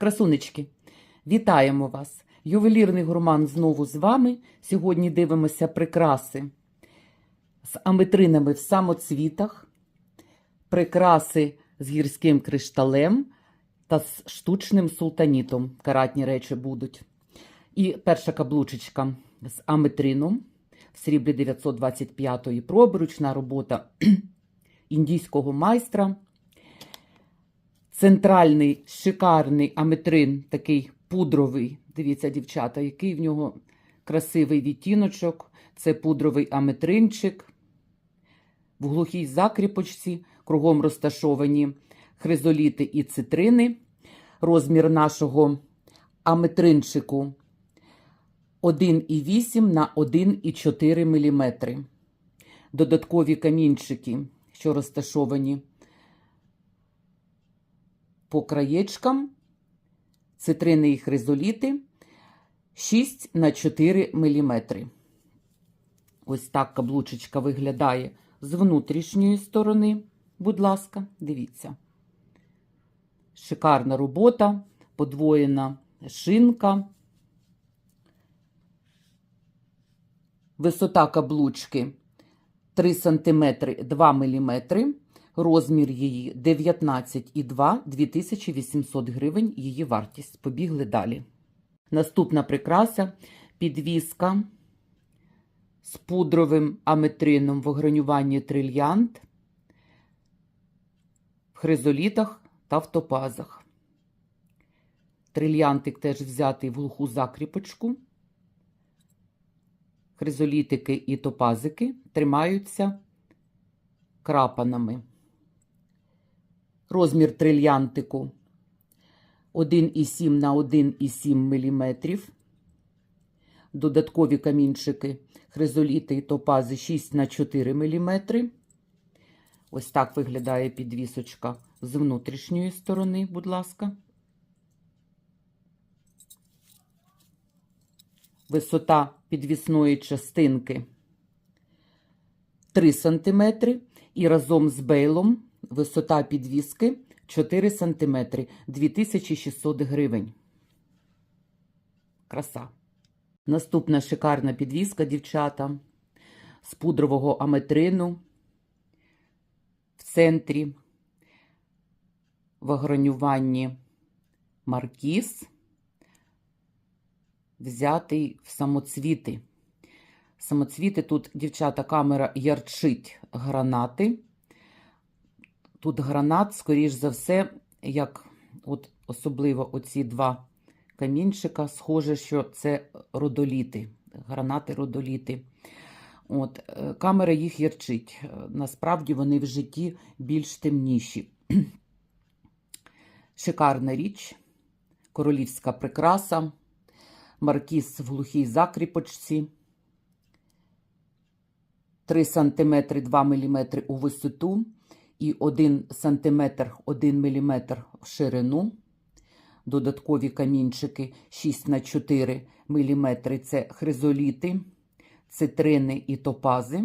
Красунечки, вітаємо вас! Ювелірний гурман знову з вами. Сьогодні дивимося прикраси з аметринами в самоцвітах, прикраси з гірським кришталем та з штучним султанітом. Каратні речі будуть. І перша каблучечка з аметрином в сріблі 925-ї проби, ручна робота індійського майстра. Центральний шикарний аметрин, такий пудровий. Дивіться, дівчата, який в нього красивий відтіночок. Це пудровий аметринчик. В глухій закріпочці кругом розташовані хризоліти і цитрини. Розмір нашого аметринчику 1,8 на 1,4 мм. Додаткові камінчики, що розташовані по краєчкам, цитрини і хризоліти 6 на 4 мм. Ось так каблучечка виглядає з внутрішньої сторони. Будь ласка, дивіться. Шикарна робота, подвоєна шинка. Висота каблучки 3 см 2 мм. Розмір її 19,2 2800 гривень. Її вартість. Побігли далі. Наступна прикраса підвіска з пудровим аметрином в огранюванні трильянт, в хризолітах та в топазах. Трильянтик теж взятий в глуху закріпочку. Хризолітики і топазики тримаються крапанами. Розмір трильянтику 1,7 на 1,7 мм. Додаткові камінчики, хризоліти і топази 6 на 4 мм. Ось так виглядає підвісочка з внутрішньої сторони, будь ласка. Висота підвісної частинки 3 см. І разом з бейлом висота підвіски 4 см 2600 гривень. Краса. Наступна шикарна підвіска, дівчата, з пудрового аметрину в центрі, в огранюванні маркіз, взятий в самоцвіти. Самоцвіти тут, дівчата, камера ярчить гранати. Тут гранат, скоріш за все, як от особливо оці два камінчика, схоже, що це родоліти, гранати родоліти. От, е, Камера їх ярчить. Е, Насправді вони в житті більш темніші. Шикарна річ, королівська прикраса, маркіз в глухій закріпочці. 3 см 2 мм у висоту і 1 см 1 мм в ширину. Додаткові камінчики 6 на 4 мм це хризоліти, цитрини і топази,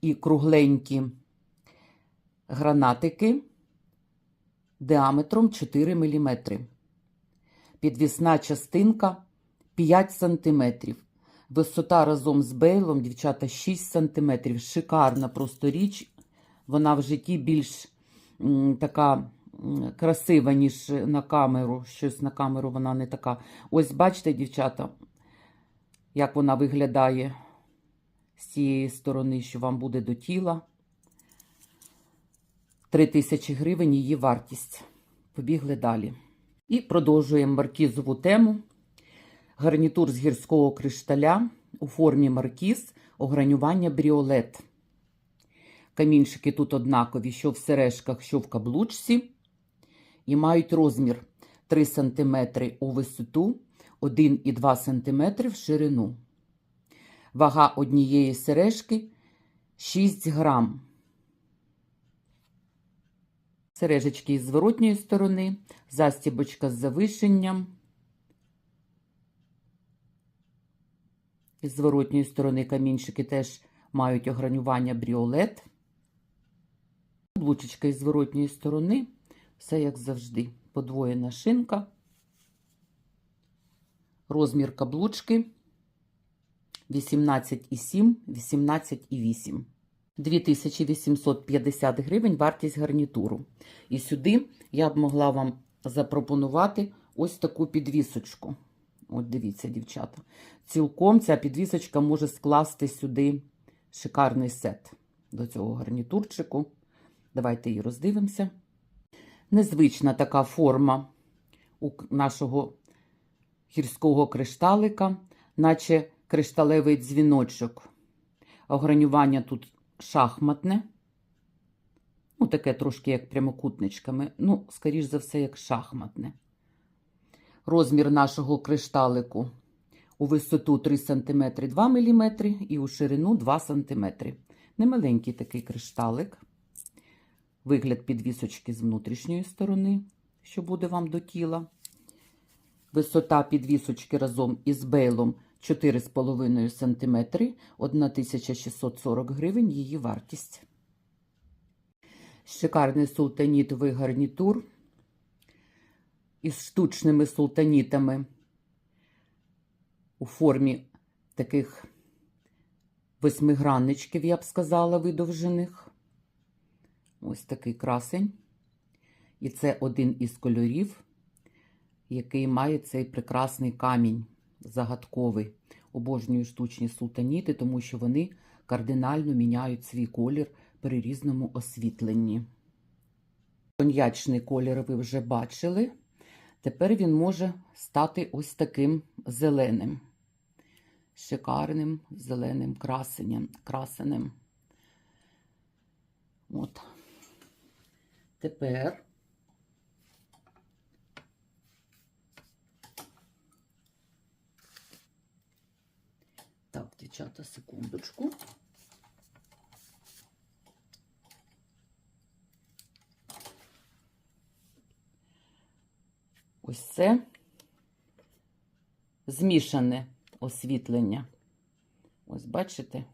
і кругленькі гранатики діаметром 4 мм. Підвісна частинка 5 см. Висота разом з бейлом, дівчата, 6 см. Шикарна просто річ. Вона в житті більш така красива, ніж на камеру. Щось на камеру вона не така. Ось бачите, дівчата, як вона виглядає з цієї сторони, що вам буде до тіла. 3 тисячі гривень її вартість. Побігли далі. І продовжуємо маркізову тему. Гарнітур з гірського кришталя у формі маркіз, огранювання бріолет. Камінчики тут однакові, що в сережках, що в каблучці. І мають розмір 3 см у висоту, 1,2 см в ширину. Вага однієї сережки 6 грам. Сережечки з зворотньої сторони, застібочка з завишенням. Із зворотньої сторони камінчики теж мають огранювання бріолет. Блучечка із зворотньої сторони, все як завжди. Подвоєна шинка. Розмір каблучки 18,7, 18,8. 2850 гривень вартість гарнітуру. І сюди я б могла вам запропонувати ось таку підвісочку. От дивіться, дівчата. Цілком ця підвісочка може скласти сюди шикарний сет до цього гарнітурчику. Давайте її роздивимося. Незвична така форма у нашого гірського кришталика, наче кришталевий дзвіночок. Огранювання тут шахматне. Ну, таке трошки як прямокутничками. Ну, скоріш за все, як шахматне. Розмір нашого кришталику у висоту 3 см 2 мм і у ширину 2 см. Немаленький такий кришталик. Вигляд підвісочки з внутрішньої сторони, що буде вам до тіла. Висота підвісочки разом із бейлом 4,5 см, 1640 гривень її вартість. Шикарний султанітовий гарнітур із штучними султанітами у формі таких восьмигранничків, я б сказала, видовжених. Ось такий красень. І це один із кольорів, який має цей прекрасний камінь загадковий. Обожнюю штучні султаніти, тому що вони кардинально міняють свій колір при різному освітленні. Коньячний колір ви вже бачили. Тепер він може стати ось таким зеленим, шикарним зеленим красенем. красенем. От. Тепер так, дівчата, секундочку. Ось це змішане освітлення. Ось бачите?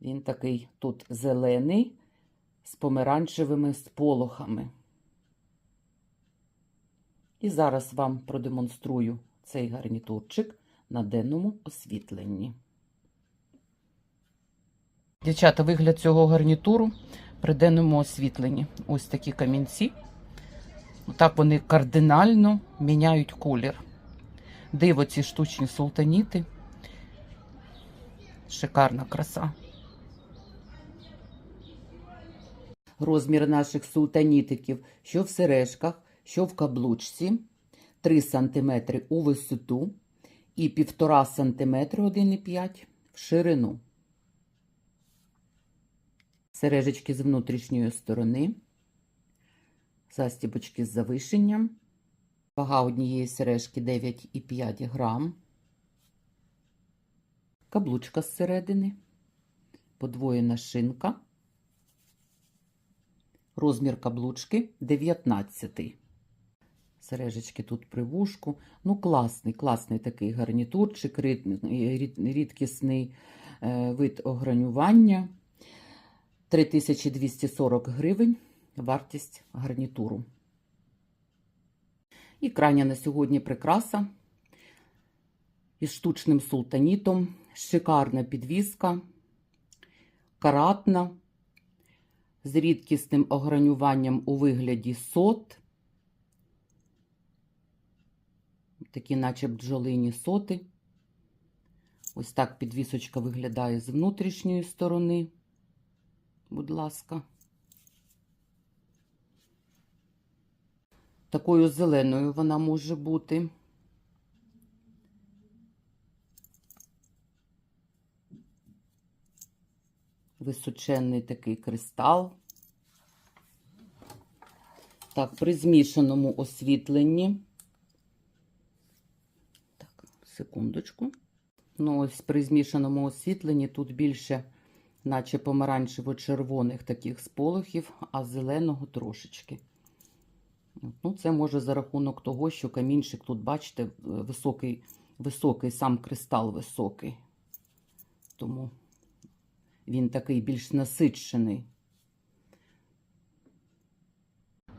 Він такий тут зелений з помаранчевими сполохами. І зараз вам продемонструю цей гарнітурчик на денному освітленні. Дівчата, вигляд цього гарнітуру при денному освітленні. Ось такі камінці. Так вони кардинально міняють колір. Диво ці штучні султаніти. Шикарна краса. Розмір наших султанітиків, що в сережках, що в каблучці, 3 см у висоту і 1,5 см 1,5 в ширину. Сережечки з внутрішньої сторони, застібочки з завишенням. Вага однієї сережки 9,5 грам. Каблучка зсередини, подвоєна шинка. Розмір каблучки 19. Сережечки тут при вушку. Ну, класний, класний такий гарнітурчик, рід- рід- рідкісний е, вид огранювання. 3240 гривень вартість гарнітуру. І крайня на сьогодні прикраса із штучним султанітом, шикарна підвіска, каратна, з рідкісним огранюванням у вигляді сот. Такі, наче бджолині соти. Ось так підвісочка виглядає з внутрішньої сторони. Будь ласка. Такою зеленою вона може бути. Височенний такий кристал. Так, при змішаному освітленні. Так, секундочку. Ну, ось при змішаному освітленні тут більше, наче помаранчево-червоних таких сполохів, а зеленого трошечки. Ну, це може за рахунок того, що камінчик тут, бачите, високий, високий, сам кристал високий. Тому він такий більш насичений.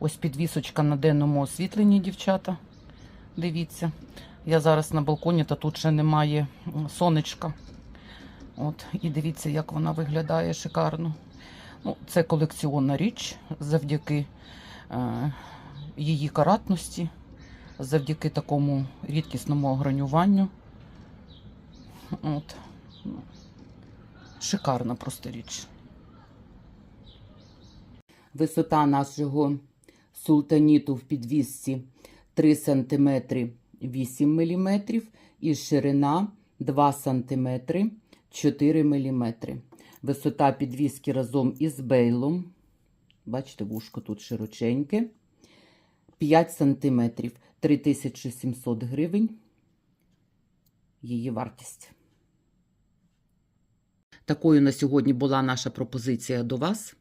Ось підвісочка на денному освітленні, дівчата. Дивіться, я зараз на балконі, та тут ще немає сонечка. От, і дивіться, як вона виглядає шикарно. Ну, це колекціонна річ завдяки е, її каратності, завдяки такому рідкісному огранюванню. От. Шикарна просто річ. Висота нашого султаніту в підвісці 3 см 8 мм і ширина 2 см 4 мм. Висота підвіски разом із бейлом. Бачите, вушко тут широченьке. 5 см 3700 гривень. Її вартість. Такою на сьогодні була наша пропозиція до вас.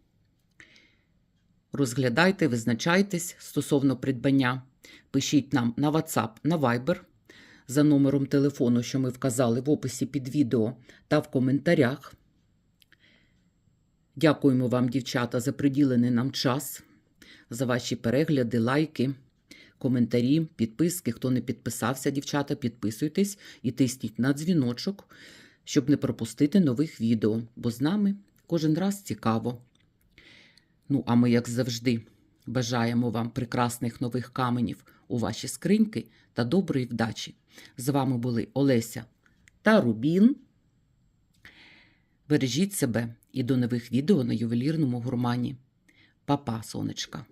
Розглядайте, визначайтесь стосовно придбання. Пишіть нам на WhatsApp, на Viber за номером телефону, що ми вказали в описі під відео та в коментарях. Дякуємо вам, дівчата, за приділений нам час, за ваші перегляди, лайки, коментарі, підписки. Хто не підписався, дівчата, підписуйтесь і тисніть на дзвіночок, щоб не пропустити нових відео, бо з нами кожен раз цікаво. Ну, а ми, як завжди, бажаємо вам прекрасних нових каменів у ваші скриньки та доброї вдачі. З вами були Олеся та Рубін. Бережіть себе і до нових відео на ювелірному гурмані. Па-па, сонечка!